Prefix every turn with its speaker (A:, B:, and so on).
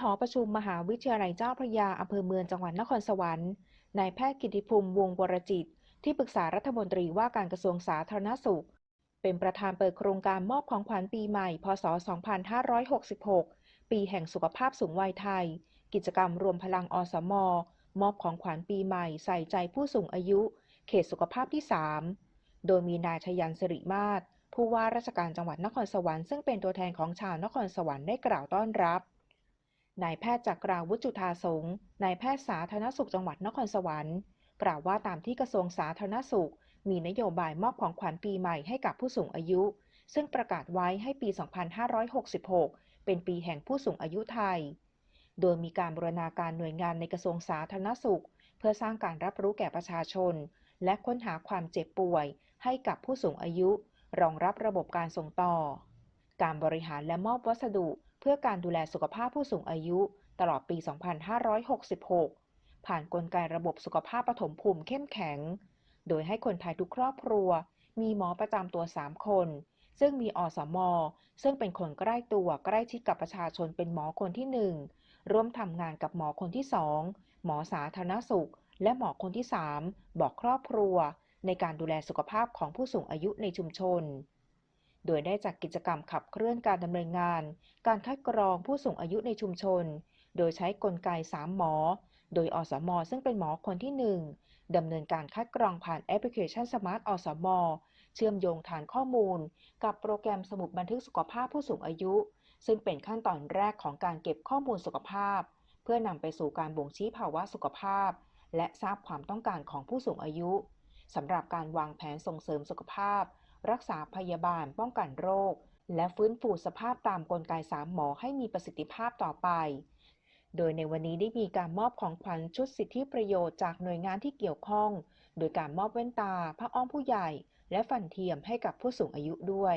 A: หอประชุมมหาวิทยาลัยเจ้าพระยาอำเภอเมืองจังหวัดนครสวรรค์นายแพทย์กิติภูมิวงวรจิต ที่ปรึกษารัฐมนตรีว่าการกระทรวงสาธารณสุข เป็นประธานเปิดโครงการมอบของขวัญปีใหม่ พศ 2566 ปีแห่งสุขภาพสูงวัยไทย กิจกรรมรวมพลังอสม มอบของขวัญปีใหม่ใส่ใจผู้สูงอายุ เขตสุขภาพที่ 3 โดยมีนายชยันสิริมาศผู้ว่าราชการจังหวัดนครสวรรค์ซึ่งเป็นตัวแทนของชาวนครสวรรค์ได้กล่าวต้อนรับ นายแพทย์จักราวุจุธาสงฆ์นายแพทย์สาธารณสุขจังหวัดนครสวรรค์กล่าวว่าตามที่กระทรวงสาธารณสุข มีนโยบายมอบของขวัญปีใหม่ให้กับผู้สูงอายุ ซึ่งประกาศไว้ให้ปี 2566 เป็นปีแห่งผู้สูงอายุไทย โดยมีการบูรณาการหน่วยงานในกระทรวงสาธารณสุข เพื่อสร้างการรับรู้แก่ประชาชน และค้นหาความเจ็บป่วย ให้กับผู้สูงอายุ รองรับระบบการส่งต่อ การบริหารและมอบวัสดุ พื่อการดูแลสุขภาพผู้สูงอายุ ตลอดปี 2566 ผ่านนกลไกระบบสุขภาพปฐมภูมิเข้มแข็ง โดยให้คนไทยทุกครอบครัว มีหมอประจำตัว 3 คน ซึ่งมีอสม ซึ่งเป็นคนใกล้ตัวใกล้ชิดกับประชาชนเป็นหมอคนที่ 1 ร่วมทำงานกับหมอคนที่ 2 หมอสาธารณสุข และหมอคนที่ 3 บอกครอบครัว ในการดูแลสุขภาพของผู้สูงอายุในชุมชน โดยได้จัดกกิจกรรมขับเคลื่อนการดำเนินงาน การคัดกรองผู้สูงอายุในชุมชน โดยใช้กลไก 3 หมอ โดยอสม ซึ่งเป็นหมอคนที่ 1ดำเนินการคัดกรองผ่านแอปพลิเคชันสมาร์ทอสม เชื่อมโยงฐานข้อมูล กับโปรแกรมสมุดบันทึกสุขภาพผู้สูงอายุ ซึ่งเป็นขั้นตอนแรกของการเก็บข้อมูลสุขภาพ เพื่อนำไปสู่การบ่งชี้ภาวะสุขภาพ และทราบความต้องการของผู้สูงอายุสำหรับการวางแผนส่งเสริมสุขภาพ รักษาพยาบาลป้องกันโรค และฟื้นฟูสภาพตามกลไกสามหมอให้มีประสิทธิภาพต่อไป โดยในวันนี้ได้มีการมอบของขวัญชุดสิทธิประโยชน์จากหน่วยงานที่เกี่ยวข้อง โดยการมอบแว่นตาผ้าอ้อมผู้ใหญ่ และฟันเทียมให้กับผู้สูงอายุด้วย